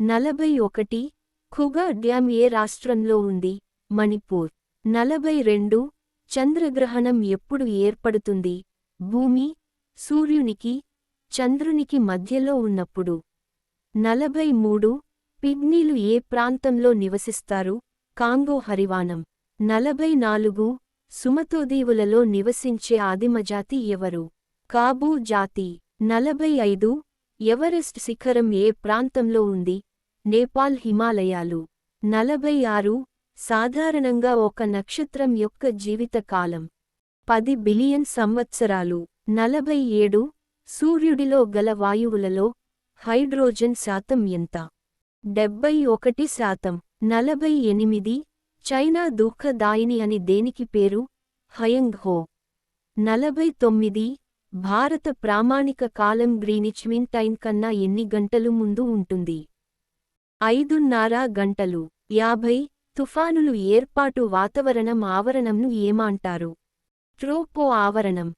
నలభై ఒకటి ఖుగా డ్యామ్ ఏ రాష్ట్రంలో ఉంది? మణిపూర్. నలభై రెండు చంద్రగ్రహణం ఎప్పుడు ఏర్పడుతుంది? భూమి సూర్యునికి చంద్రునికి మధ్యలో ఉన్నప్పుడు. నలభై మూడు పిగ్నీలు ఏ ప్రాంతంలో నివసిస్తారు? కాంగో హరివానం నలభై నాలుగు సుమతోదీవులలో నివసించే ఆదిమజాతి ఎవరు? కాబూ జాతి. నలభై ఐదు ఎవరెస్ట్ శిఖరం ఏ ప్రాంతంలో ఉంది? నేపాల్ హిమాలయాలు. నలభై ఆరు సాధారణంగా ఒక నక్షత్రం యొక్క జీవితకాలం. పది బిలియన్ సంవత్సరాలు. నలభై ఏడు సూర్యుడిలో గల వాయువులలో హైడ్రోజన్ శాతం ఎంత? డెబ్బై ఒకటి శాతం. నలభై ఎనిమిది చైనా దుఃఖదాయిని అని దేనికి పేరు? హయంగ్ హో నలభై తొమ్మిది భారత ప్రామాణిక కాలం గ్రీనిచ్మిన్ టైం కన్నా ఎన్ని గంటలు ముందు ఉంటుంది? ఐదున్నర గంటలు. యాభై తుఫానులు ఏర్పాటు వాతావరణం ఆవరణంను ఏమంటారు? ట్రోపో ఆవరణం.